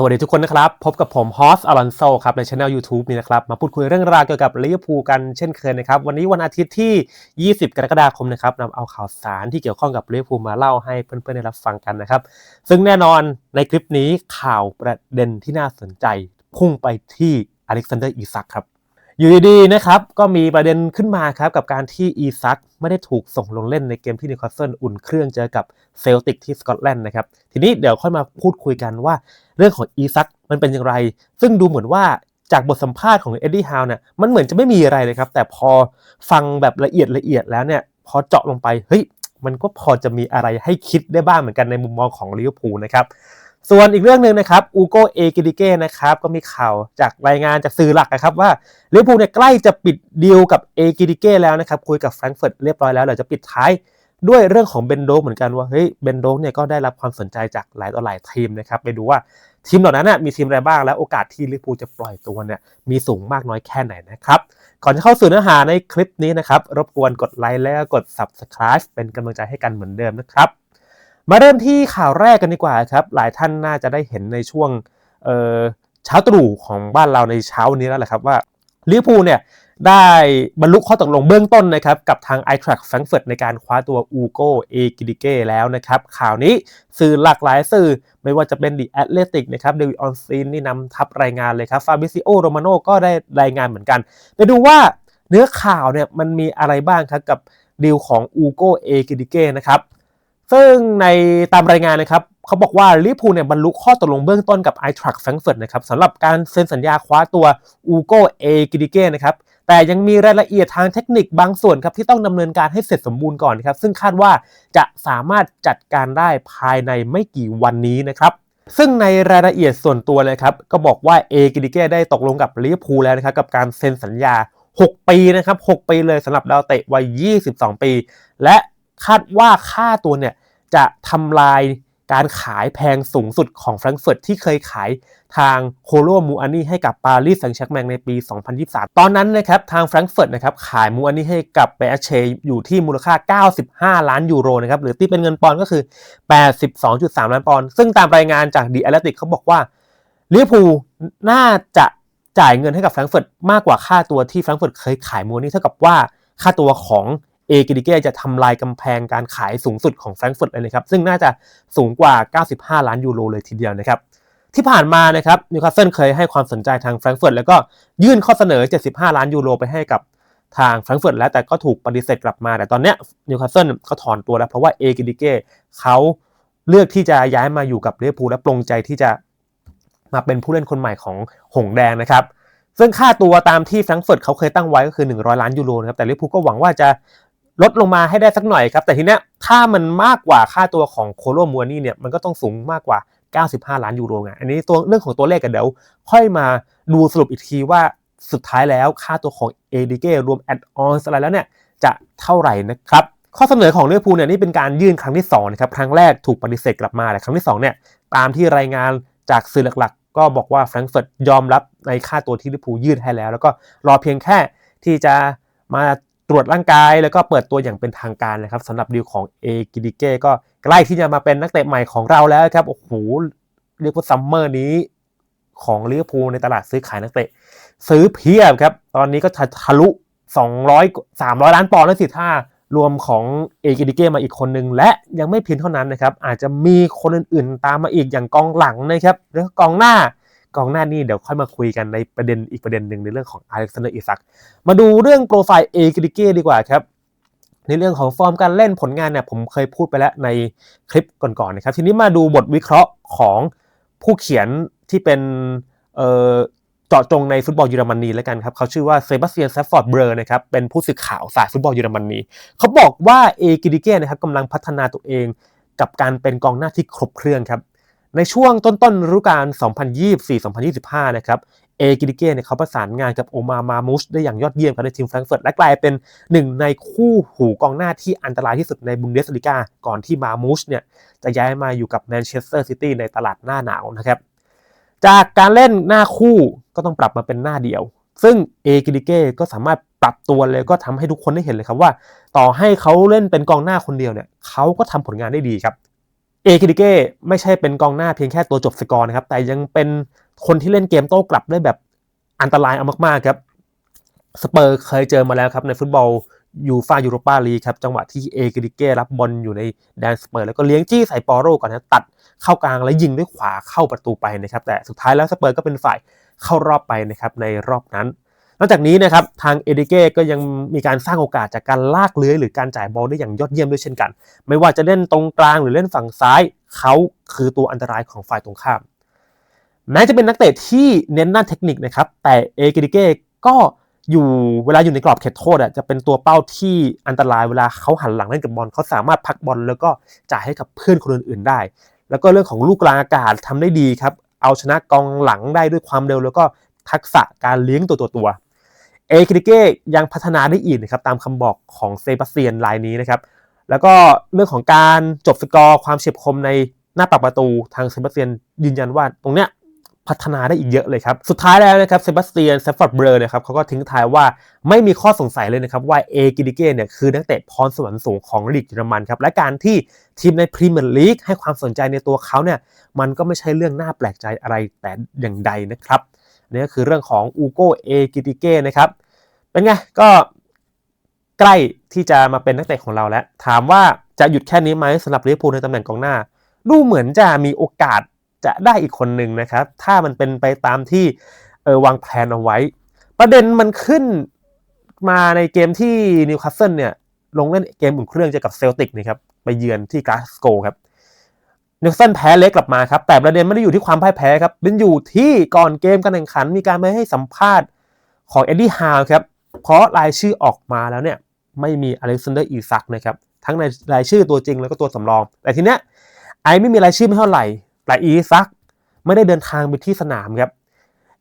สวัสดีทุกคนนะครับ พบกับผมฮอสอลอนโซครับ ในช anel YouTube นี้นะครับ มาพูดคุยเรื่องราวเกี่ยวกับลิเวอร์พูลกันเช่นเคยนะครับ วันนี้วันอาทิตย์ที่ 20 กรกฎาคมนะครับนำเอาข่าวสารที่เกี่ยวข้องกับลิเวอร์พูลมาเล่าให้เพื่อนๆได้รับฟังกันนะครับ ซึ่งแน่นอนในคลิปนี้ข่าวประเด็นที่น่าสนใจ พุ่งไปที่อเล็กซานเดอร์อีซักครับ อยู่ดีๆนะครับก็มีประเด็นขึ้นมาครับกับการที่อีซักไม่ได้ถูกส่งลงเล่นในเกมที่นิวคาสเซิลอุ่นเครื่องเจอกับเซลติกที่สกอตแลนด์นะครับทีนี้เดี๋ยวค่อยมาพูดคุยกันว่า เรื่องของอีซักมันเป็นอย่างไร ซึ่งดูเหมือนว่าจากบทสัมภาษณ์ของเอ็ดดี้ฮาวเนี่ยมันเหมือนจะไม่มีอะไรเลยครับ แต่พอฟังแบบละเอียดละเอียดแล้วเนี่ยพอเจาะลงไปเฮ้ยมันก็พอจะมีอะไรให้คิดได้บ้างเหมือนกันในมุมมองของลิเวอร์พูลนะครับ ส่วนอีกเรื่องหนึ่งนะครับอูโกเอกิดิเก้นะครับก็มีข่าวจากรายงานจากสื่อหลักนะครับว่าลิเวอร์พูลเนี่ยใกล้จะปิดดีลกับเอกิดิเก้แล้วนะครับคุยกับแฟรงก์เฟิร์ตเรียบร้อยแล้วเดี๋ยวจะปิดท้ายด้วยเรื่องของเบนโดกเหมือนกันว่าเฮ้ยเบนโดกเนี่ยก็ได้รับความสนใจจากหลายต่อหลายทีมนะครับไปดูว่าทีมเหล่านั้นนะมีทีมอะไรบ้างและโอกาสที่ลิเวอร์พูลจะปล่อยตัวเนี่ยมีสูงมากน้อยแค่ไหนนะครับก่อนจะเข้าสู่เนื้อหาในคลิปนี้นะครับรบกวนกดไลค์และกด Subscribe เป็นกำลังใจให้กันเหมือนเดิมนะครับ มาเริ่มที่ข่าวแรกกันดีกว่าครับ หลายท่านน่าจะได้เห็นในช่วงเช้าตรู่ของบ้านเราในเช้านี้แล้วแหละครับว่าลิเวอร์พูลเนี่ยได้บรรลุข้อตกลงเบื้องต้นนะครับกับทาง i t r a c k Frankfurt ในการคว้าตัวอูโกเอกิดิเก้แล้วนะครับข่าวนี้สื่อหลากหลายสื่อไม่ว่าจะเป็นดิแอตเลติกนะครับเดวิดออนซีนนี่นำทับรายงานเลยครับฟาบิซิโอโรมาโนก็ได้รายงานเหมือนกัน ไปดูว่าเนื้อข่าวเนี่ยมันมีอะไรบ้างครับกับดีลของอูโกเอกิดิเก้นะครับ ซึ่งในตามรายงานนะครับเขาบอกว่าลิพูเนี่ยบรรลุข้อตกลงเบื้องต้นกับ i t r a c k Frankfurt นะครับสำหรับการเซ็นสัญญาคว้าตัวอูโกเอกิดิเก้นะครับแต่ยังมีรายละเอียดทางเทคนิคบางส่วนครับที่ต้องดำเนินการให้เสร็จสมบูรณ์ก่อนครับซึ่งคาดว่าจะสามารถจัดการได้ภายในไม่กี่วันนี้นะครับซึ่งในรายละเอียดส่วนตัวเลยครับก็บอกว่าเอกิดิเก้ได้ตกลงกับลิเวอร์พูลแล้วนะครับกับการเซ็นสัญญา 6 ปีนะครับ 6 ปีเลยสำหรับดาวเตะวัย 22 ปี และ คาดว่าค่าตัวเนี่ยจะทำลายการขายแพงสูงสุดของแฟรงก์เฟิร์ตที่เคยขายทางโคโลมูอานี่ให้กับปารีสแซงต์แชร์แมงในปี 2023 ตอนนั้นนะครับทางแฟรงก์เฟิร์ตนะครับขายมูอานี่ให้กับเปเชอยู่ที่มูลค่า 95 ล้านยูโรนะครับหรือที่เป็นเงินปอนด์ก็คือ 82.3 ล้านปอนด์ซึ่งตามรายงานจากดีแอตเลติกเขาบอกว่าลิเวอร์พูลน่าจะจ่ายเงินให้กับแฟรงก์เฟิร์ตมากกว่าค่าตัวที่แฟรงก์เฟิร์ตเคยขายมูอานี่เท่ากับว่าค่าตัวของ เอกิดิเก้จะทำลายกำแพงการขายสูงสุดของแฟรงก์เฟิร์ตเลยนะครับ ซึ่งน่าจะสูงกว่า 95 ล้านยูโรเลยทีเดียวนะครับ ที่ผ่านมานะครับนิวคาสเซิลเคยให้ความสนใจทางแฟรงก์เฟิร์ตแล้วก็ยื่นข้อเสนอ 75 ล้านยูโรไปให้กับทางแฟรงก์เฟิร์ตแล้วแต่ก็ถูกปฏิเสธกลับมาแต่ตอนนี้นิวคาสเซิลเขาถอนตัวแล้วเพราะว่าเอกิดิเก้เขาเลือกที่จะย้ายมาอยู่กับเลียพูและปรงใจที่จะมาเป็นผู้เล่นคนใหม่ของหงแดงนะครับ ซึ่งค่าตัวตามที่แฟรงก์เฟิร์ตเขาเคยตั้งไว้ก็คือ 100 ล้านยูโรนะครับแต่ลิเวอร์พูลก็หวังว่าจะ ลดลงมาให้ได้สักหน่อยครับ แต่ทีเนี้ยถ้ามันมากกว่าค่าตัวของโคโลมัวนี่เนี่ยมันก็ต้องสูงมากกว่า 95 ล้านยูโรไงอันนี้ตัวเรื่องของตัวเลขกันเดี๋ยว ค่อยมาดูสรุปอีกทีว่าสุดท้ายแล้วค่าตัวของ ADK รวมแอดออนอะไรแล้วเนี่ยจะเท่าไหร่นะครับ ข้อเสนอของลิเวอพูเนี่ยนี่เป็นการยื่นครั้งที่2นะครับครั้งแรกถูกปฏิเสธกลับมาแต่ครั้งที่2เนี่ยตามที่รายงานจากสื่อหลักๆ ก็บอกว่าแฟรงก์เฟิร์ตยอมรับในค่าตัวที่ลิเวอร์พูลยื่นให้แล้ว แล้วก็รอเพียงแค่ที่จะมา ตรวจร่างกายแล้วก็เปิดตัวอย่างเป็นทางการนะครับสำหรับดีลของเอกิดิเก้ก็ใกล้ที่จะมาเป็นนักเตะใหม่ของเราแล้วครับโอ้โหเรียกว่าซัมเมอร์นี้ของลิเวอร์พูลในตลาดซื้อขายนักเตะซื้อเพียบครับ ตอนนี้ก็ทะลุ 200 300 ล้านปอนด์แล้วสิถ้ารวมของเอกิดิเก้มาอีกคนนึง และยังไม่เพียงเท่านั้นนะครับ อาจจะมีคนอื่นๆ ตามมาอีกอย่างกองหลังนะครับหรือกองหน้า กองหน้านี่เดี๋ยวค่อยมาคุยกันในประเด็นอีกประเด็นหนึ่งในเรื่องของอเล็กซานเดอร์อิซักมาดูเรื่องโปรไฟล์เอกริเก้ดีกว่าครับในเรื่องของฟอร์มการเล่นผลงานเนี่ยผมเคยพูดไปแล้วในคลิปก่อนๆนะครับ ทีนี้มาดูบทวิเคราะห์ของผู้เขียนที่เป็นเจาะจงในฟุตบอลเยอรมนีแล้วกันครับเขาชื่อว่าเซบาสเตียนแซฟฟอร์ดเบรอนะครับเป็นผู้สื่อข่าวสายฟุตบอลเยอรมนีเขาบอกว่าเอกิดิเก้นะครับกำลังพัฒนาตัวเองกับการเป็นกองหน้าที่ครบเครื่องครับ ในช่วงต้นๆฤดูกาล 2024-2025 นะครับเอกิดิเก้เนี่ยเขาประสานงานกับโอมามามูชได้อย่างยอดเยี่ยมกับในทีมแฟรงก์เฟิร์ตและกลายเป็นหนึ่งในคู่หูกองหน้าที่อันตรายที่สุดในบุนเดสลิกาก่อนที่มามูชเนี่ยจะย้ายมาอยู่กับแมนเชสเตอร์ซิตี้ในตลาดหน้าหนาวนะครับ จากการเล่นหน้าคู่ก็ต้องปรับมาเป็นหน้าเดียว ซึ่งเอกิดิเก้ก็สามารถปรับตัวเลยก็ทำให้ทุกคนได้เห็นเลยครับว่า ต่อให้เขาเล่นเป็นกองหน้าคนเดียวเนี่ยเขาก็ทำผลงานได้ดีครับ เอคิดิเก้ไม่ใช่เป็นกองหน้าเพียงแค่ตัวจบสกอร์นะครับ แต่ยังเป็นคนที่เล่นเกมโต้กลับได้แบบอันตรายเอามาก ๆ ครับสเปอร์เคยเจอมาแล้วครับ ในฟุตบอลยูฟายูโรปาลีครับ จังหวะที่เอกิดิเก้รับบอลอยู่ในแดนสเปอร์ แล้วก็เลี้ยงจี้ใส่ปอโรก่อนนะตัดเข้ากลางแล้วยิงด้วยขวาเข้าประตูไปนะครับ แต่สุดท้ายแล้วสเปอร์ก็เป็นฝ่ายเข้ารอบไปนะครับในรอบนั้น นอกจากนี้นะครับทางเอดิเก้ก็ยังมีการสร้างโอกาสจากการลากเลื้อยหรือการจ่ายบอลได้อย่างยอดเยี่ยมด้วยเช่นกัน ไม่ว่าจะเล่นตรงกลางหรือเล่นฝั่งซ้าย เขาคือตัวอันตรายของฝ่ายตรงข้ามแม้จะเป็นนักเตะที่เน้นด้านเทคนิคนะครับแต่เอกิดิเก้ก็อยู่เวลาอยู่ในกรอบเขตโทษอะจะเป็นตัวเป้าที่อันตรายเวลาเขาหันหลังเล่นกับบอลเขาสามารถพักบอลแล้วก็จ่ายให้กับเพื่อนคนอื่นๆได้ แล้วก็เรื่องของลูกกลางอากาศทำได้ดีครับเอาชนะกองหลังได้ด้วยความเร็วแล้วก็ทักษะการเลี้ยงตัวตัวตัว เอคิดิเก้ยังพัฒนาได้อีกนะครับตามคำบอกของเซบาสเตียนรายนี้นะครับแล้วก็เรื่องของการจบสกอร์ความเฉียบคมในหน้าปักประตูทางเซบาสเตียนยืนยันว่าตรงเนี้ยพัฒนาได้อีกเยอะเลยครับ สุดท้ายแล้วนะครับเซบาสเตียนเซฟฟอร์ดเบร์นะครับเขาก็ทิ้งท้ายว่าไม่มีข้อสงสัยเลยนะครับว่าเอกิดิเก้เนี่ยคือนักเตะพรสวรรค์สูงของลีกเยอรมันครับและการที่ทีมในพรีเมียร์ลีกให้ความสนใจในตัวเขาเนี่ยมันก็ไม่ใช่เรื่องน่าแปลกใจอะไรแต่อย่างใดนะครับ นี่ก็คือเรื่องของอูโกเอกิติเก้นะครับเป็นไงก็ใกล้ที่จะมาเป็นนักเตะของเราแล้ว ถามว่าจะหยุดแค่นี้ไหมสำหรับลิเวอร์พูลในตำแหน่งกองหน้า ดูเหมือนจะมีโอกาสจะได้อีกคนหนึ่งนะครับ ถ้ามันเป็นไปตามที่เออวางแผนเอาไว้ ประเด็นมันขึ้นมาในเกมที่นิวคาสเซิลเนี่ยลงเล่นเกมอุ่นเครื่องเจอกับเซลติกนะครับไปเยือนที่กลาสโกครับ นิวคาสเซิลแพ้เล็กกลับมาครับ แต่ประเด็นไม่ได้อยู่ที่ความพ่ายแพ้ครับเป็นอยู่ที่ก่อนเกมการแข่งขันมีการไม่ให้สัมภาษณ์ของเอ็ดดี้ฮาวครับ เพราะรายชื่อออกมาแล้วเนี่ยไม่มีอเล็กซานเดอร์อีซักนะครับ ทั้งในรายชื่อตัวจริงแล้วก็ตัวสำรอง แต่ทีเนี้ยไอไม่มีรายชื่อไม่เท่าไหร่แต่อีซักไม่ได้เดินทางไปที่สนามครับ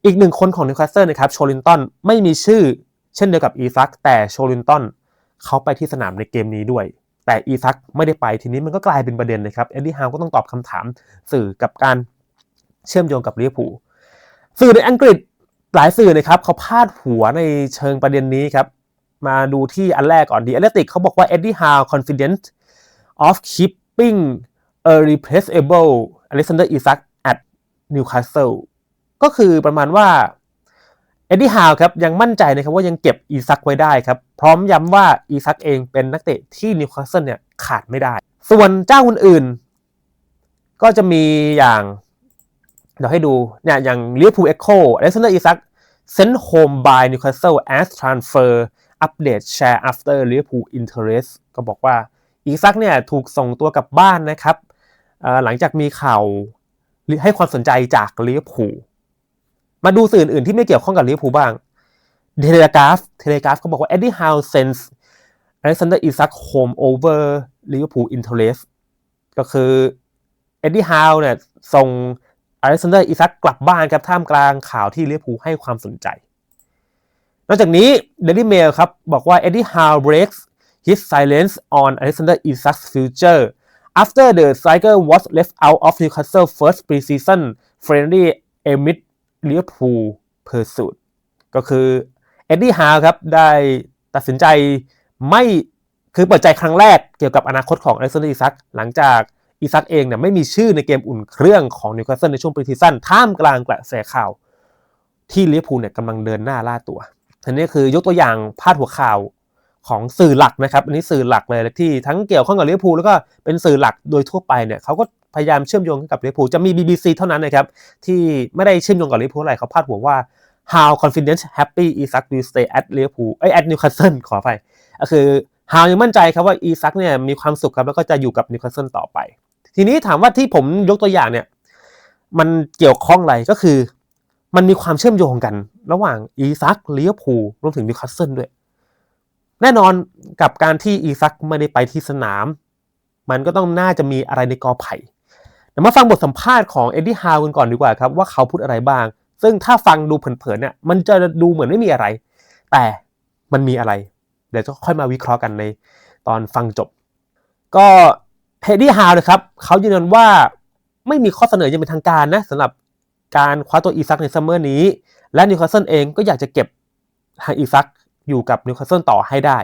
อีกหนึ่งคนของนิวคาสเซิลนะครับโชลินตันไม่มีชื่อ เช่นเดียวกับอีซักแต่โชลินตันเขาไปที่สนามในเกมนี้ด้วย แต่อีซักไม่ได้ไปทีนี้มันก็กลายเป็นประเด็นนะครับเอ็ดดี้ฮาวก็ต้องตอบคำถามสื่อกับการเชื่อมโยงกับลิเวอร์พูลสื่อในอังกฤษหลายสื่อนะครับเขาพาดหัวในเชิงประเด็นนี้ครับ มาดูที่อันแรกก่อนดีอเลติกเขาบอกว่า Eddie Howe confident of keeping a replaceable Alexander Isak at Newcastle ก็คือประมาณว่า เอ็ดดี้ฮาวครับยังมั่นใจนะครับว่ายังเก็บอีซักไว้ได้ครับ พร้อมย้ำว่าอีซักเองเป็นนักเตะที่นิวคาสเซิลเนี่ยขาดไม่ได้ ส่วนเจ้าอื่นๆ ก็จะมีอย่างเดี๋ยวให้ดูเนี่ยอย่างลิเวอร์พูลเอ็กโคอเล็กซานเดอร์อีซัก sent home by Newcastle as transfer update share after Liverpool interest ก็บอกว่าอีซักเนี่ยถูกส่งตัวกลับบ้านนะครับหลังจากมีข่าวให้ความสนใจจากลิเวอร์พูล มาดูสื่ออื่นที่ไม่เกี่ยวข้องกับลิเวอร์พูลบ้างเทเลกราฟเทเลกราฟเขาบอกว่าเอ็ดดี้ฮาวเซนส์อเล็กซานเดอร์อิซักโฮมโอเวอร์ลิเวอร์พูลอินเทอร์เลสก็คือเอ็ดดี้ฮาวเนี่ยส่งอเล็กซานเดอร์อิซักกลับบ้านครับท่ามกลางข่าวที่ลิเวอร์พูลให้ความสนใจ นอกจากนี้เดลี่เมลครับบอกว่าเอ็ดดี้ฮาวเบรกส์ฮิสไซเลนส์ silence on Alexander Isak's future after the striker was left out of Newcastle first preseason friendly amid Liverpool pursuit ก็คือเอ็ดดี้ฮาวครับได้ตัดสินใจไม่คือเปิดใจครั้งแรกเกี่ยวกับอนาคตของอเล็กซานเดอร์อิซักหลังจากอีซักเองเนี่ยไม่มีชื่อในเกมอุ่นเครื่องของนิวคาสเซิลในช่วงปรีซีซั่นท่ามกลางกระแสข่าว ที่ลิเวอร์พูลเนี่ยกำลังเดินหน้าล่าตัวอันนี้คือยกตัวอย่างพาดหัวข่าวของสื่อหลักนะครับ อันนี้สื่อหลักเลยที่ทั้งเกี่ยวข้องกับลิเวอร์พูลแล้วก็เป็นสื่อหลักโดยทั่วไปเนี่ยเขาก็ พยายามเชื่อมโยงกับลิเวอร์พูลจะมี BBC เท่านั้นนะครับที่ไม่ได้เชื่อมโยงกับลิเวอร์พูลอะไรเขาพาดหัวว่า how confident happy Isaac will stay at Liverpool ไอ้ at Newcastle ขอไปก็คือ how ยังมั่นใจครับว่าอีซักเนี่ยมีความสุขครับแล้วก็จะอยู่กับนิวคาสเซิลต่อไป ทีนี้ถามว่าที่ผมยกตัวอย่างเนี่ยมันเกี่ยวข้องอะไรก็คือ มันมีความเชื่อมโยงกัน ระหว่างอีซักลิเวอร์พูลรวมถึงนิวคาสเซิลด้วย แน่นอนกับการที่อีซักไม่ได้ไปที่สนาม มันก็ต้องน่าจะมีอะไรในกอไผ่ ดี๋ยวมาฟังบทสัมภาษณ์ของเอ็ดดี้ฮาวกันก่อนดีกว่าครับ ว่าเขาพูดอะไรบ้าง ซึ่งถ้าฟังดูเผินๆเนี่ยมันจะดูเหมือนไม่มีอะไร แต่มันมีอะไร เดี๋ยวจะค่อยมาวิเคราะห์กันในตอนฟังจบ ก็เฮดดี้ฮาวนะครับเขายืนยันว่าไม่มีข้อเสนอยังเป็นทางการนะสำหรับการคว้าตัวอีซักในซัมเมอร์นี้ และนิวคาสเซิลเองก็อยากจะเก็บทางอีซักอยู่กับนิวคาสเซิลต่อให้ได้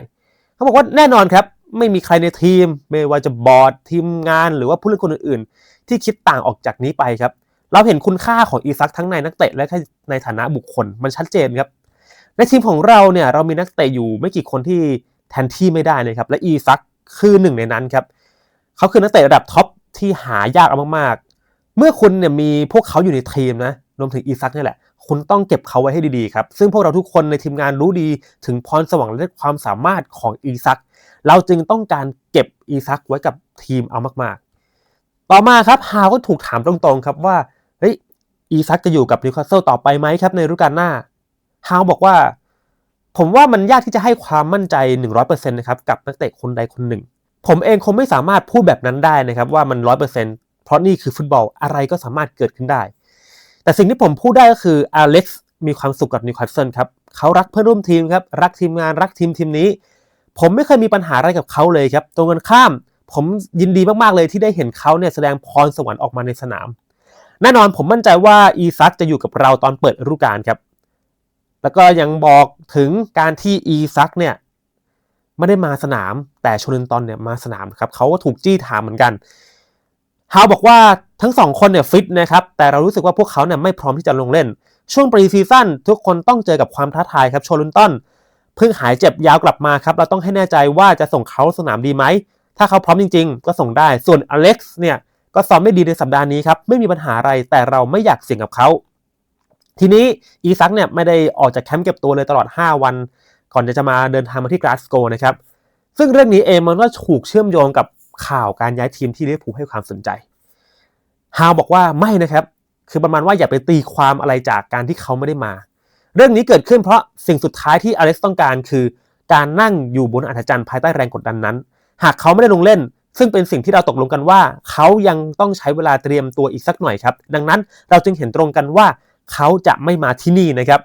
เขาบอกว่าแน่นอนครับ ไม่มีใครในทีม ไม่ว่าจะบอร์ดทีมงานหรือว่าผู้เล่นคนอื่น ที่คิดต่างออกจากนี้ไปครับ เราเห็นคุณค่าของอีซักทั้งในนักเตะและในฐานะบุคคลมันชัดเจนครับ ในทีมของเราเนี่ยเรามีนักเตะอยู่ไม่กี่คนที่แทนที่ไม่ได้เลยครับ และอีซักคือหนึ่งในนั้นครับเขาคือนักเตะระดับท็อปที่หายากมากๆ เมื่อคุณเนี่ยมีพวกเขาอยู่ในทีมนะรวมถึงอีซักนี่แหละ คุณต้องเก็บเขาไว้ให้ดีๆครับ ซึ่งพวกเราทุกคนในทีมงานรู้ดีถึงพรสวรรค์และความสามารถของอีซัก เราจึงต้องการเก็บอีซักไว้กับทีมเอามากๆ ต่อมาครับฮาวก็ถูกถามตรงๆครับว่าเฮ้ยอีซักจะอยู่กับนิวคาสเซิลต่อไปไหมครับในฤดูกาลหน้าฮาวบอกว่า ผมว่ามันยากที่จะให้ความมั่นใจ 100%นะครับกับนักเตะคนใดคนหนึ่ง ผมเองคงไม่สามารถพูดแบบนั้นได้นะครับว่ามัน 100%เพราะนี่คือฟุตบอลอะไรก็สามารถเกิดขึ้นได้ แต่สิ่งที่ผมพูดได้ก็คืออเล็กซ์มีความสุขกับนิวคาสเซิลครับเขารักเพื่อนร่วมทีมครับรักทีมงานรักทีมทีมนี้ ผมไม่เคยมีปัญหาอะไรกับเขาเลยครับตรงกันข้าม ผมยินดีมากๆเลยที่ได้เห็นเขาเนี่ยแสดงพรสวรรค์ออกมาในสนาม แน่นอนผมมั่นใจว่าอีซักจะอยู่กับเราตอนเปิดฤดูกาลครับ แล้วก็ยังบอกถึงการที่อีซักเนี่ยไม่ได้มาสนามแต่ชลินตันเนี่ยมาสนามครับเขาก็ถูกจี้ถามเหมือนกันฮาวบอกว่าทั้งสองคนเนี่ยฟิตนะครับแต่เรารู้สึกว่าพวกเขาเนี่ยไม่พร้อมที่จะลงเล่น ช่วงปรีซีซั่นทุกคนต้องเจอกับความท้าทายครับโชลินตันเพิ่งหายเจ็บยาวกลับมาครับเราต้องให้แน่ใจว่าจะส่งเขาสนามดีไหม ถ้าเขาพร้อมจริง ๆ ก็ส่งได้ ส่วนอเล็กซ์เนี่ยก็ซ้อมไม่ดีในสัปดาห์นี้ครับ ไม่มีปัญหาอะไร แต่เราไม่อยากเสี่ยงกับเขา ทีนี้อีซักเนี่ยไม่ได้ออกจากแคมป์เก็บตัวเลยตลอด 5 วัน ก่อนจะมาเดินทางมาที่กราสโกนะครับ ซึ่งเรื่องนี้เองมันก็ถูกเชื่อมโยงกับข่าวการย้ายทีมที่ลิเวอร์พูลให้ความสนใจ ฮาวบอกว่าไม่นะครับ คือประมาณว่าอย่าไปตีความอะไรจากการที่เขาไม่ได้มา เรื่องนี้เกิดขึ้นเพราะสิ่งสุดท้ายที่อเล็กซ์ต้องการคือ การนั่งอยู่บนอัฐจันทร์ภายใต้แรงกดดันนั้น หากเขาไม่ได้ลงเล่น ซึ่งเป็นสิ่งที่เราตกลงกันว่า เขายังต้องใช้เวลาเตรียมตัวอีกสักหน่อยครับ ดังนั้นเราจึงเห็นตรงกันว่าเขาจะไม่มาที่นี่นะครับ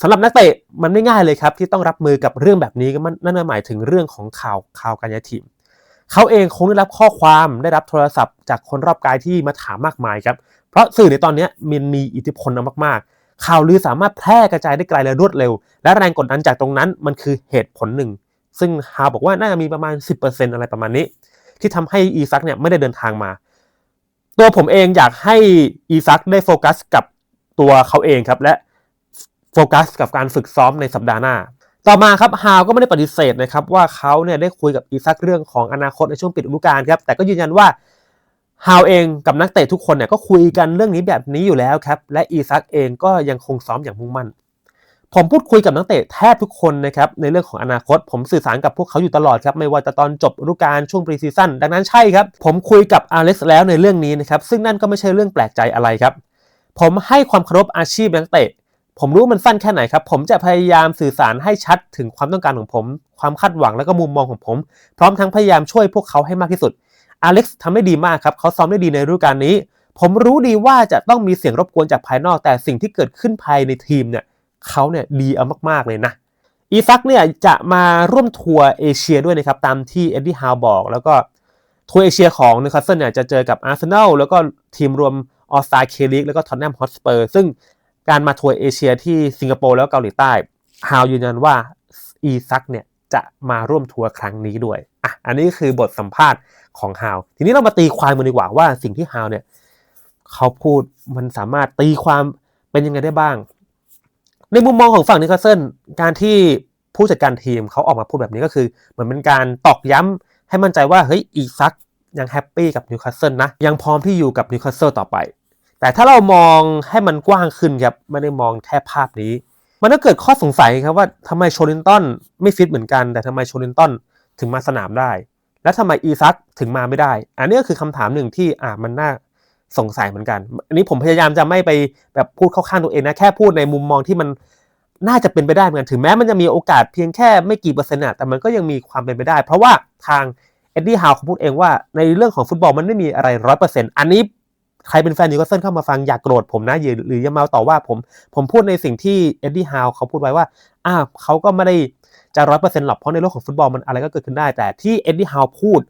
สำหรับนักเตะมันไม่ง่ายเลยครับที่ต้องรับมือกับเรื่องแบบนี้ก็นั่นหมายถึงเรื่องของข่าวข่าวการย้ายทีมเขาเองคงได้รับข้อความได้รับโทรศัพท์จากคนรอบกายที่มาถามมากมายครับเพราะสื่อในตอนนี้มันมีอิทธิพลมากๆ ข่าวลือสามารถแพร่กระจายได้ไกลและรวดเร็ว และแรงกดดันจากตรงนั้นมันคือเหตุผลหนึ่ง ซึ่งฮาวบอกว่าน่าจะมีประมาณ 10%อะไรประมาณนี้ ที่ทำให้อีซักเนี่ยไม่ได้เดินทางมา ตัวผมเองอยากให้อีซักได้โฟกัสกับตัวเขาเองครับ และโฟกัสกับการฝึกซ้อมในสัปดาห์หน้า ต่อมาครับฮาวก็ไม่ได้ปฏิเสธนะครับว่าเขาเนี่ยได้คุยกับอีซักเรื่องของอนาคตในช่วงปิดฤดูกาลครับแต่ก็ยืนยันว่าฮาวเองกับนักเตะทุกคนเนี่ยก็คุยกันเรื่องนี้แบบนี้อยู่แล้วครับ และอีซักเองก็ยังคงซ้อมอย่างมุ่งมั่น ผมพูดคุยกับนักเตะแทบทุกคนนะครับในเรื่องของอนาคต ผมสื่อสารกับพวกเขาอยู่ตลอดครับไม่ว่าจะตอนจบฤดูกาลช่วงปรีซีซั่นดังนั้นใช่ครับ ผมคุยกับอเล็กซ์แล้วในเรื่องนี้นะครับซึ่งนั่นก็ไม่ใช่เรื่องแปลกใจอะไรครับ ผมให้ความเคารพอาชีพนักเตะ ผมรู้มันสั้นแค่ไหนครับ ผมจะพยายามสื่อสารให้ชัดถึงความต้องการของผม ความคาดหวังและก็มุมมองของผม พร้อมทั้งพยายามช่วยพวกเขาให้มากที่สุดอเล็กซ์ทำได้ดีมากครับเขาซ้อมได้ดีในฤดูกาลนี้ ผมรู้ดีว่าจะต้องมีเสียงรบกวนจากภายนอกแต่สิ่งที่เกิดขึ้นภายในทีมเนี่ย เขาเนี่ยดีเอามากๆเลยนะอีฟักเนี่ยจะมาร่วมทัวร์เอเชียด้วยนะครับตามที่เอ็ดดี้ฮาวบอก แล้วก็ทัวร์เอเชียของนิวคาสเซิลเนี่ยจะเจอกับอาร์เซนอลแล้วก็ทีมรวมออสตาเคลิกแล้วก็ทอนแนมฮอตสเปอร์ซึ่งการมาทัวร์เอเชียที่สิงคโปร์แล้วเกาหลีใต้ฮาวยืนยันว่าอีซักเนี่ยจะมาร่วมทัวร์ครั้งนี้ด้วยอะอันนี้คือบทสัมภาษณ์ของฮาวทีนี้เรามาตีความมันดีกว่าว่าสิ่งที่ฮาวเนี่ยเขาพูดมันสามารถตีความเป็นยังไงได้บ้าง ในมุมมองของฝั่งนิคาเซิลการที่ผู้จัดการทีมเขาออกมาพูดแบบนี้ก็คือ เหมือนเป็นการตอกย้ำให้มั่นใจว่าเฮ้ยอีซักยังแฮปปี้กับนิวคาสเซิลนะ ยังพร้อมที่อยู่กับนิวคาสเซิลต่อไป แต่ถ้าเรามองให้มันกว้างขึ้นครับ ไม่ได้มองแค่ภาพนี้ มันก็เกิดข้อสงสัยครับว่าทำไมโชลินตันไม่ฟิตเหมือนกัน แต่ทำไมโชลินตันถึงมาสนามได้ แล้วทำไมอีซักถึงมาไม่ได้ อันนี้ก็คือคำถามหนึ่งที่อ่ามันน่า สงสัยเหมือนกัน อันนี้ผมพยายามจะไม่ไปแบบพูดเข้าข้างตัวเองนะแค่พูดในมุมมองที่มันน่าจะเป็นไปได้เหมือนกันถึงแม้มันจะมีโอกาสเพียงแค่ไม่กี่เปอร์เซ็นต์แต่มันก็ยังมีความเป็นไปได้ เพราะว่าทางเอ็ดดี้ฮาวเขาพูดเองว่าในเรื่องของฟุตบอลมันไม่มีอะไรร้อยเปอร์เซ็นต์อันนี้ใครเป็นแฟนนิวคาสเซิลเข้ามาฟังอย่ากโกรธผมนะหรืออย่ามาต่อว่าผมผมพูดในสิ่งที่เอ็ดดี้ฮาวเขาพูดไว้ว่าอ้าวเขาก็ไม่ได้จะร้อยเปอร์เซ็นต์หรอกเพราะในโลกของฟุตบอลมันอะไรก็เกิดขึ้นได้ แต่ที่เอ็ดดี้ฮาวพูด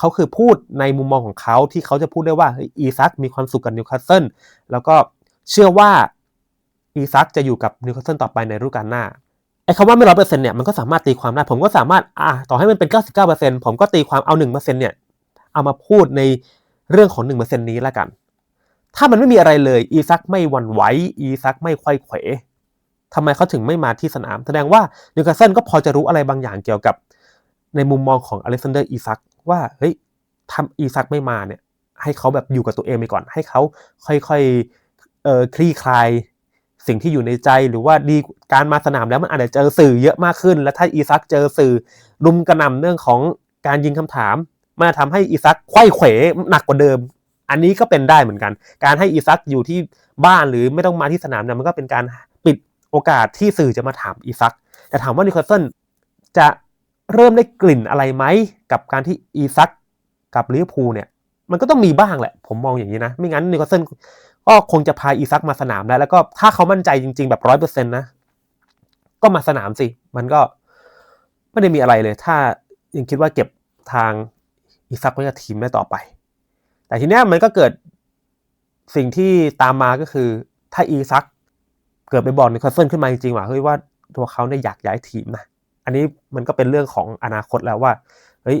เขาคือพูดในมุมมองของเขาที่เขาจะพูดได้ว่าอีซักมีความสุขกับนิวคาสเซิลแล้วก็เชื่อว่าอีซักจะอยู่กับนิวคาสเซิลต่อไปในฤดูกาลหน้าไอ้คำว่าไม่ร้อยเปอร์เซ็นต์เนี่ยมันก็สามารถตีความได้ผมก็สามารถอ่าต่อให้มันเป็นเก้าสิบเก้าเปอร์เซ็นต์ผมก็ตีความเอาหนึ่งเปอร์เซ็นต์เนี่ยเอามาพูดในเรื่องของหนึ่งเปอร์เซ็นต์นี้ละกัน ถ้ามันไม่มีอะไรเลยอีซักไม่หวั่นไหวอีซักไม่ไขว้เขวทำไมเขาถึงไม่มาที่สนาม แสดงว่านิวคาสเซิลก็พอจะรู้อะไรบางอย่างเกี่ยวกับในมุมมองของอเล็กซานเดอร์อีซัก ว่าเฮ้ยทำอีซักไม่มาเนี่ยให้เขาแบบอยู่กับตัวเองไปก่อน ให้เขาค่อยๆเอ่อคลี่คลายสิ่งที่อยู่ในใจหรือว่าดีการมาสนามแล้วมันอาจจะเจอสื่อเยอะมากขึ้น แล้วถ้าอีซักเจอสื่อรุมกระหน่ำเรื่องของการยิงคำถามมันจะทำให้อีซักไข้เขวหนักกว่าเดิม อันนี้ก็เป็นได้เหมือนกัน การให้อีซักอยู่ที่บ้านหรือไม่ต้องมาที่สนามเนี่ยมันก็เป็นการปิดโอกาสที่สื่อจะมาถามอีซัก แต่ถามว่านิวคาสเซิลจะ เริ่มได้กลิ่นอะไรไหมกับการที่อีซักกับลิเวอร์พูลเนี่ย มันก็ต้องมีบ้างแหละ ผมมองอย่างนี้นะ ไม่งั้นนิวคาสเซิลก็คงจะพาอีซักมาสนามแล้วแล้วก็ถ้าเขามั่นใจจริง ๆ แบบร้อยเปอร์เซ็นต์นะ ก็มาสนามสิ มันก็ไม่ได้มีอะไรเลย ถ้ายังคิดว่าเก็บทางอีซักไว้กับทีมได้ต่อไป แต่ทีเนี้ยมันก็เกิดสิ่งที่ตามมาก็คือ ถ้าอีซักเกิดไปบอกนิวคาสเซิลขึ้นมาจริงๆว่าเฮ้ยว่าตัวเขาเนี่ยอยากย้ายทีมนะ อันนี้มันก็เป็นเรื่องของอนาคตแล้วว่าเฮ้ย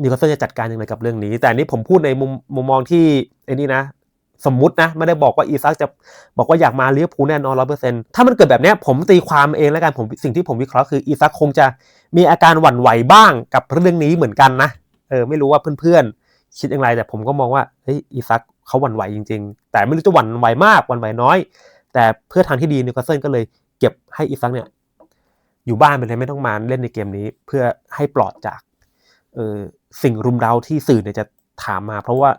นิวคาสเซิลจะจัดการยังไงกับเรื่องนี้ แต่อันนี้ผมพูดในมุมมุมมองที่ไอ้นี่นะสมมุตินะ ไม่ได้บอกว่าอีซักจะบอกว่าอยากมาเลี้ยวภูแน่นอนร้อยเปอร์เซ็นต์ถ้ามันเกิดแบบนี้ผมตีความเองแล้วกันผมสิ่งที่ผมวิเคราะห์คืออีซักคงจะมีอาการหวั่นไหวบ้างกับเรื่องนี้เหมือนกันนะเออไม่รู้ว่าเพื่อนๆคิดอย่างไรแต่ผมก็มองว่าเฮ้ยอีซักเขาหวั่นไหวจริง ๆ แต่ไม่รู้จะหวั่นไหวมากหวั่นไหวน้อย แต่เพื่อทางที่ดีนิวคาสเซิลก็เลยเก็บให้อีซักเนี่ย อยู่บ้านไปเลยไม่ต้องมาเล่นในเกมนี้ เพื่อให้ปลอดจากเออสิ่งรุมเร้าที่สื่อเนี่ยจะถามมา เพราะว่า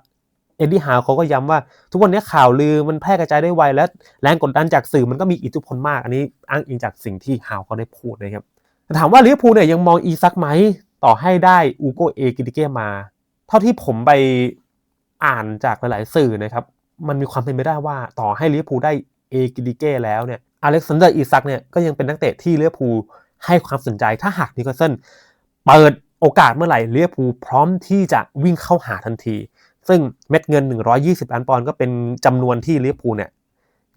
เอ็ดดี้ฮาวเขาก็ย้ำว่า ทุกวันนี้ข่าวลือมันแพร่กระจายได้ไวและแรงกดดันจากสื่อมันก็มีอิทธิพลมาก อันนี้อ้างอิงจากสิ่งที่ฮาวเขาได้พูดนะครับถามว่าลิเวอร์พูลเนี่ยยังมองอีซักไหมต่อให้ได้อูโกเอกิติเกมา เท่าที่ผมไปอ่านจากหลาย ๆ สื่อนะครับ มันมีความเป็นไปได้ว่าต่อให้ลิเวอร์พูลได้เอกิติเกแล้วเนี่ย อเล็กซานเดอร์อีซักเนี่ยก็ยังเป็นนักเตะที่เลิเวอร์พูลให้ความสนใจถ้าหากนิวคาสเซิลเปิดโอกาสเมื่อไหร่เลิเวอร์พูลพร้อมที่จะวิ่งเข้าหาทันที ซึ่งเม็ดเงิน 120ล้านปอนด์ก็เป็นจำนวนที่เลิเวอร์พูลเนี่ย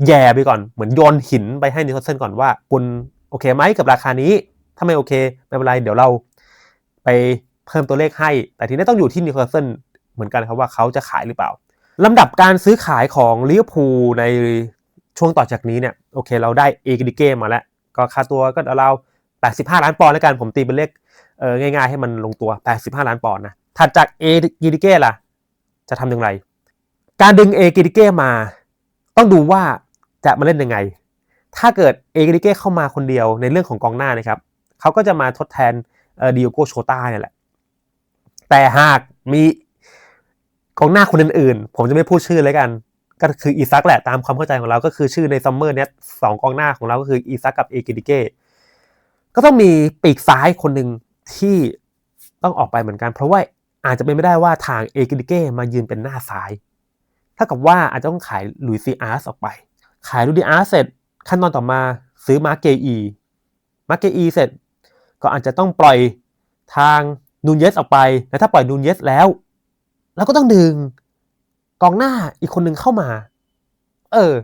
แย่ไปก่อนเหมือนโยนหินไปให้นิวคาสเซิลก่อนว่าคุณโอเคไหมกับราคานี้ ถ้าไม่โอเคไม่เป็นไรเดี๋ยวเราไปเพิ่มตัวเลขให้ แต่ทีนี้ต้องอยู่ที่นิวคาสเซิลเหมือนกันครับว่าเขาจะขายหรือเปล่าลำดับการซื้อขายของลิเวอร์พูลใน ช่วงต่อจากนี้เนี่ยโอเคเราได้เอกิดิเกมาแล้ว ก็ค่าตัวก็เรา85 ล้านปอนด์แล้วกันผมตีเป็นเลขเออง่ายๆ ให้มันลงตัว 85 ล้านปอนด์นะถัดจากเอกิดิเกล่ะ จะทำอย่างไร การดึงเอกิดิเกมา ต้องดูว่าจะมาเล่นยังไง ถ้าเกิดเอกิดิเกเข้ามาคนเดียวในเรื่องของกองหน้านะครับเขาก็จะมาทดแทนเออดิโอโกโชต้าเนี่ยแหละ แต่หากมีกองหน้าคนอื่นๆ ผมจะไม่พูดชื่อเลยกัน ก็คืออีซักแหละตามความเข้าใจของเราก็คือชื่อในซัมเมอร์เนี้ยสองกองหน้าของเราก็คืออีซักกับเอกิดิเกก็ต้องมีปีกซ้ายคนหนึ่งที่ต้องออกไปเหมือนกัน เพราะว่าอาจจะเป็นไม่ได้ว่าทางเอกิดิเกมายืนเป็นหน้าซ้ายถ้ากับว่าอาจจะต้องขายลุยซีอาร์สออกไป ขายลุยซีอาร์สเสร็จ ขั้นตอนต่อมาซื้อมาเกอีมาเกอีเสร็จ ก็อาจจะต้องปล่อยทางนูนเยสออกไป แล้วถ้าปล่อยนูนเยสแล้ว เราก็ต้องดึง กองหน้าอีกคนหนึ่งเข้ามา เออ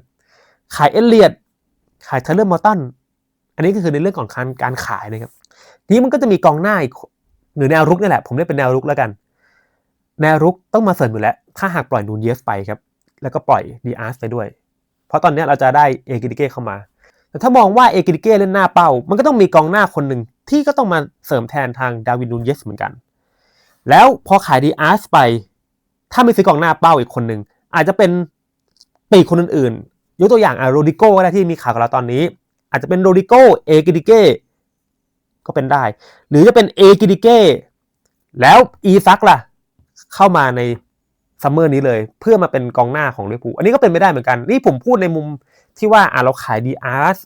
ขายเอเลียด ขายเทเลอร์มอตัน อันนี้ก็คือในเรื่องของการการขายนะครับ ทีนี้มันก็จะมีกองหน้าอีกหรือแนวรุกนี่แหละ ผมเรียกเป็นแนวรุกแล้วกัน แนวรุกต้องมาเสริมอยู่แล้ว ถ้าหากปล่อยนูนเยสไปครับ แล้วก็ปล่อยดีอาร์สไปด้วย เพราะตอนนี้เราจะได้เอกิดิเก้เข้ามา แต่ถ้ามองว่าเอกิดิเก้เล่นหน้าเป้า มันก็ต้องมีกองหน้าคนหนึ่งที่ก็ต้องมาเสริมแทนทางดาวินนูนเยสเหมือนกัน แล้วพอขายดีอาร์สไป ถ้าไม่ซื้อกองหน้าเป้าอีกคนหนึ่งอาจจะเป็นปีกคนอื่นๆ ยกตัวอย่างอะโรดิโก้ก็ได้ที่มีข่าวกับเราตอนนี้ อาจจะเป็นโรดิโก้เอกิดิเก้ก็เป็นได้ หรือจะเป็นเอกิดิเก้แล้วอีซักล่ะ เข้ามาในซัมเมอร์นี้เลย เพื่อมาเป็นกองหน้าของลิเวอร์พูลอันนี้ก็เป็นไม่ได้เหมือนกัน นี่ผมพูดในมุมที่ว่าอะเราขายดีอาร์ส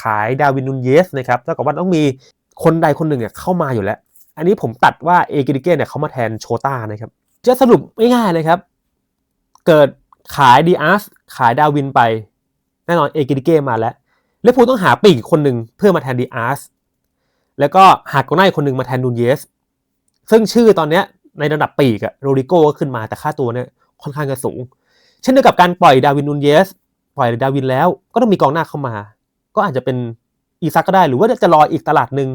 ขายดาวินนุนเยสนะครับเท่ากับว่าต้องมีคนใดคนหนึ่งเนี่ยเข้ามาอยู่แล้ว อันนี้ผมตัดว่าเอกิดิเก้เนี่ยเขามาแทนโชต้านะครับ จะสรุปง่ายๆเลยครับ เกิดขายดีอาร์สขายดาวินไป แน่นอนเอกิดิเกมาแล้ว แลิเวพูต้องหาปีกคนหนึ่งเพื่อมาแทนดีอาร์สแล้วก็หากกองหน้าคนหนึ่งมาแทนนูนเยส ซึ่งชื่อตอนเนี้ยในระดับปีกอะโรดิโก้ก็ขึ้นมาแต่ค่าตัวเนี่ยค่อนข้างจะสูง เช่นเดียวกับการปล่อยดาวินนูนเยส ปล่อยดาวินแล้วก็ต้องมีกองหน้าเข้ามา ก็อาจจะเป็นอีซักก็ได้หรือว่าจะรออีกตลาดหนึ่ง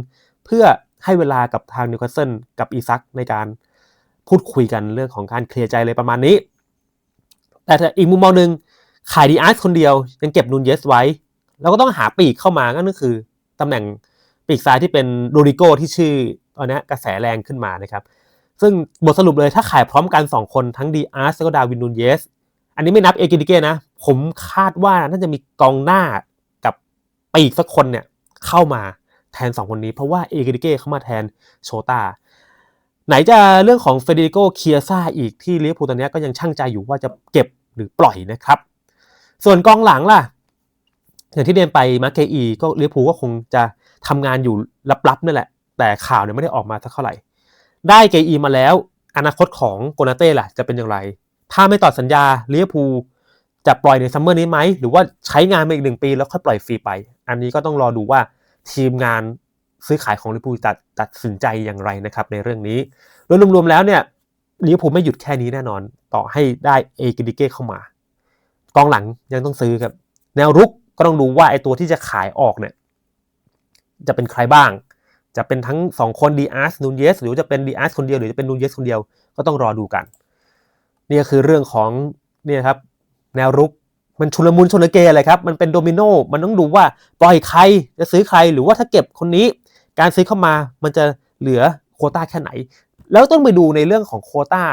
เพื่อให้เวลากับทางนิวคาสเซิลกับอีซักในการ พูดคุยกันเรื่องของการเคลียร์ใจเลยประมาณนี้ แต่อีกมุมมองหนึ่งขายดีอาร์สคนเดียว ยังเก็บนูนเยสไว้ แล้วก็ต้องหาปีกเข้ามาก็นั่นคือตำแหน่งปีกซ้ายที่เป็นโรดิโกที่ชื่อตอนนี้กระแสแรงขึ้นมานะครับ ซึ่งบทสรุปเลยถ้าขายพร้อมกัน 2 คนทั้งดีอาร์สแล้วก็ดาวินนูนเยส อันนี้ไม่นับเอกิดิเก้นะ ผมคาดว่าน่าจะมีกองหน้ากับปีกสักคนเนี่ยเข้ามาแทน 2 คนนี้ เพราะว่าเอกิดิเก้เข้ามาแทนโชตา ไหนจะเรื่องของเฟเดริโกเคียซ่าอีกที่ลิเวอร์พูลตอนนี้ก็ยังช่างใจอยู่ว่าจะเก็บหรือปล่อยนะครับ ส่วนกองหลังล่ะ อย่างที่เรียนไปมาเกอีก็ลิเวอร์พูลก็คงจะทำงานอยู่ลับๆนั่นแหละ แต่ข่าวเนี่ยไม่ได้ออกมาสักเท่าไหร่ ได้เกอีมาแล้ว อนาคตของโกนาเต้ล่ะจะเป็นอย่างไร ถ้าไม่ต่อสัญญาลิเวอร์พูลจะปล่อยในซัมเมอร์นี้ไหมหรือว่าใช้งานมาอีกหนึ่งปีแล้วค่อยปล่อยฟรีไป อันนี้ก็ต้องรอดูว่าทีมงาน ซื้อขายของลิเวอร์พูลตัดตัดสินใจอย่างไรนะครับในเรื่องนี้ โดยรวมๆแล้วเนี่ยลิเวอร์พูลไม่หยุดแค่นี้แน่นอน ต่อให้ได้เอกิดิเก้เข้ามากองหลังยังต้องซื้อครับ แนวรุกก็ต้องดูว่าไอตัวที่จะขายออกเนี่ยจะเป็นใครบ้าง จะเป็นทั้ง 2 คนดีอาร์สนูนเยสหรือจะเป็นดีอาร์สคนเดียวหรือจะเป็นนูนเยสคนเดียวก็ต้องรอดูกัน นี่คือเรื่องของเนี่ยครับแนวรุกมันชุลมุนชนลเกอะไรครับ มันเป็นโดมิโนมันต้องดูว่าปล่อยใครจะซื้อใครหรือว่าถ้าเก็บคนนี้ การซื้อเข้ามามันจะเหลือโคต้าแค่ไหน แล้วต้องไปดูในเรื่องของโคต้า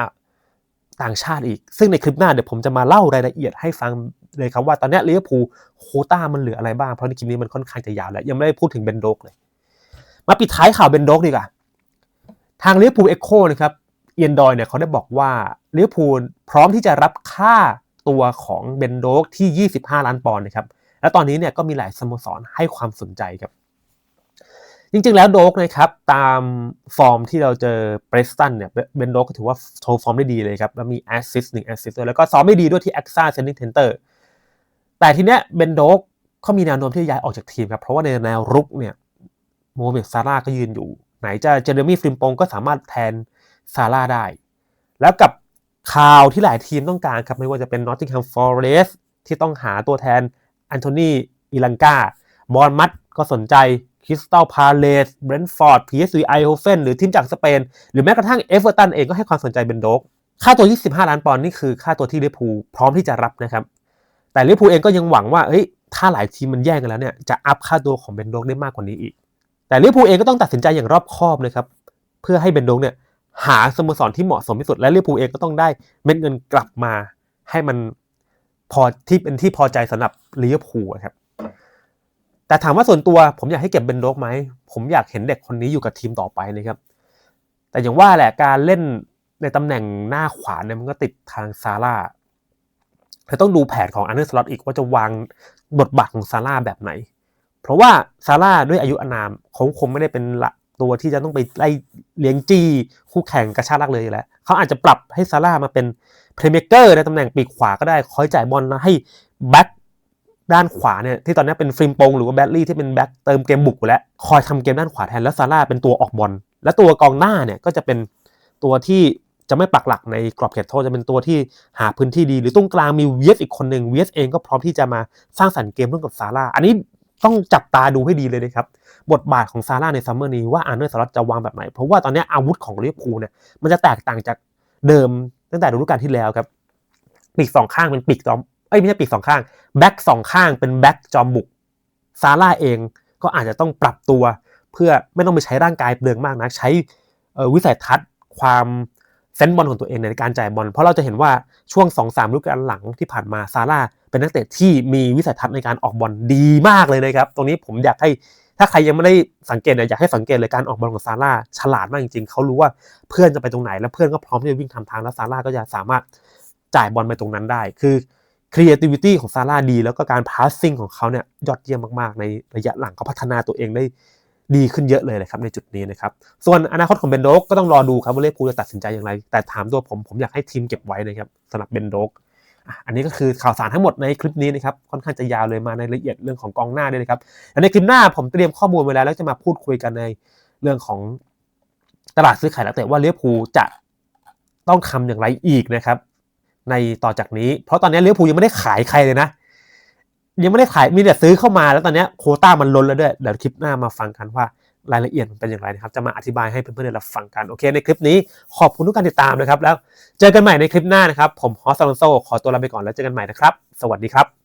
ต่างชาติอีก ซึ่งในคลิปหน้าเดี๋ยวผมจะมาเล่ารายละเอียดให้ฟังเลยครับว่าตอนนี้ลิเวอร์พูลโคต้ามันเหลืออะไรบ้าง เพราะในคลิปนี้มันค่อนข้างจะยาวแล้วยังไม่ได้พูดถึงเบนโดกเลย มาปิดท้ายข่าวเบนโดกดีกว่าทางลิเวอร์พูลเอ็กโคนะครับเอียนดอยเนี่ยเขาได้บอกว่าลิเวอร์พูลพร้อมที่จะรับค่าตัวของเบนโดกที่ 25 ล้านปอนด์นะครับและตอนนี้เนี่ยก็มีหลายสโมสรให้ความสนใจครับ จริงๆ แล้วโดกนะครับตามฟอร์มที่เราเจอเบรสตันเนี่ยเบนโดกก็ถือว่าโชว์ฟอร์มได้ดีเลยครับ แล้วมีแอสซิสต์หนึ่งแอสซิสต์แล้วก็ซ้อมไม่ดีด้วยที่แอ็กซ่าเซนนิงเทนเตอร์แต่ทีเนี้ยเบนโดกเขามีแนวโน้มที่จะย้ายออกจากทีมครับ เพราะว่าในแนวรุกเนี่ยโมเมดซาร่าก็ยืนอยู่ ไหนจะเจเรมี่ฟริมปงก็สามารถแทนซาร่าได้ แล้วกับข่าวที่หลายทีมต้องการครับไม่ว่าจะเป็นนอตติงแฮมฟอเรสที่ต้องหาตัวแทนแอนโทนีอิลังกาบอลมัดก็สนใจ คริสตัลพาเลสเบรนท์ฟอร์ดพีเอสวีไอโฮเฟนหรือทีมจากสเปน หรือแม้กระทั่งเอเวอร์ตันเองก็ให้ความสนใจเบนโดกค่าตัว 25 ล้านปอนด์นี่คือค่าตัวที่ลิเวอร์พูลพร้อมที่จะรับนะครับ แต่ลิเวอร์พูลเองก็ยังหวังว่าเฮ้ยถ้าหลายทีมมันแย่งกันแล้วเนี่ยจะอัพค่าตัวของเบนโดกได้มากกว่านี้อีก แต่ลิเวอร์พูลเองก็ต้องตัดสินใจอย่างรอบคอบนะครับเพื่อให้เบนโดกเนี่ยหาสโมสรที่เหมาะสมที่สุดและลิเวอร์พูลเองก็ต้องได้เม็ดเงินกลับมาให้มันพอที่เป็นที่พอใจสำหรับลิเวอร์พูลครับ แต่ถามว่าส่วนตัวผมอยากให้เก็บเบนโดกไหม ผมอยากเห็นเด็กคนนี้อยู่กับทีมต่อไปนะครับ แต่อย่างว่าแหละการเล่นในตำแหน่งหน้าขวาเนี่ยมันก็ติดทางซาร่าเราต้องดูแผนของอันเดอร์สล็อตอีกว่าจะวางบทบาทของซาร่าแบบไหน เพราะว่าซาร่าด้วยอายุอานามคงคงไม่ได้เป็นละตัวที่จะต้องไปไล่เลี้ยงจี้คู่แข่งกระชากลากเลยแล้วเขาอาจจะปรับให้ซาร่ามาเป็นเพลย์เมเกอร์ในตำแหน่งปีกขวาก็ได้ คอยจ่ายบอลให้แบ็ค ด้านขวาเนี่ยที่ตอนนี้เป็นฟริมปงหรือว่าแบตลี่ที่เป็นแบ็คเติมเกมบุกแล้วคอยทำเกมด้านขวาแทนแล้วซาร่าเป็นตัวออกบอลและตัวกองหน้าเนี่ยก็จะเป็นตัวที่จะไม่ปักหลักในกรอบเขตโทษจะเป็นตัวที่หาพื้นที่ดี หรือตรงกลางมีเวียสอีกคนหนึ่งเวียสเองก็พร้อมที่จะมาสร้างสรรค์เกมร่วมกับซาร่าอันนี้ต้องจับตาดูให้ดีเลยนะครับบทบาทของซาร่าในซัมเมอร์นี้ว่าอาร์เนอร์สล็อตจะวางแบบไหนเพราะว่าตอนนี้อาวุธของลิเวอร์พูลเนี่ยมันจะแตกต่างจากเดิมตั้งแต่ฤดูกาลที่แล้วครับปีกสองข้างเป็นปีกจ อ้ยไม่ใช่ปีกสองข้างแบ็กสองข้างเป็นแบ็กจอมบุกซาร่าเองก็อาจจะต้องปรับตัว เพื่อไม่ต้องไปใช้ร่างกายเปลืองมากนะใช้วิสัยทัศน์ความเซนบอลของตัวเองในการจ่ายบอลเพราะเราจะเห็นว่าช่วง2อสามฤดูกาลหลังที่ผ่านมาซาร่าเป็นนักเตะที่มีวิสัยทัศน์ในการออกบอลดีมากเลยนะครับ ตรงนี้ผมอยากให้ถ้าใครยังไม่ได้สังเกตเนี่ยอยากให้สังเกตเลยการออกบอลของซาร่าฉลาดมากจริงๆเขารู้ว่าเพื่อนจะไปตรงไหน แล้วเพื่อนก็พร้อมที่จะวิ่งทำทางแล้วซาร่าก็จะสามารถจ่ายบอลไปตรงนั้นได้ คือ creativity ของซาร่าดี แล้วก็การ passing ของเขาเนี่ยยอดเยี่ยมมากๆ ในระยะหลังเขาพัฒนาตัวเองได้ดีขึ้นเยอะเลยนะครับในจุดนี้นะครับ ส่วนอนาคตของเบนโดกก็ต้องรอดูครับว่าเลฟูจะตัดสินใจอย่างไร แต่ถามตัวผมผมอยากให้ทีมเก็บไว้นะครับสำหรับเบนโดกอันนี้ก็คือข่าวสารทั้งหมดในคลิปนี้นะครับค่อนข้างจะยาวเลยมาในรายละเอียดเรื่องของกองหน้าด้วยนะครับและในคลิปหน้าผมเตรียมข้อมูลไว้แล้วแล้วจะมาพูดคุยกันในเรื่องของตลาดซื้อขายนักเตะว่าเลฟูจะต้องทำอย่างไรอีกนะครับ ในต่อจากนี้ เพราะตอนนี้เลฟูยังไม่ได้ขายใครเลยนะ ยังไม่ได้ขายมีแต่ซื้อเข้ามาแล้วตอนนี้โคต้ามันล้นแล้วด้วยเดี๋ยวคลิปหน้ามาฟังกันว่ารายละเอียดมันเป็นอย่างไรนะครับ จะมาอธิบายให้เพื่อนๆได้รับฟังกันโอเค ในคลิปนี้ขอบคุณทุกการติดตามนะครับ แล้วเจอกันใหม่ในคลิปหน้านะครับ ผมฮอสซาลอนโซขอตัวลาไปก่อนแล้วเจอกันใหม่นะครับ สวัสดีครับ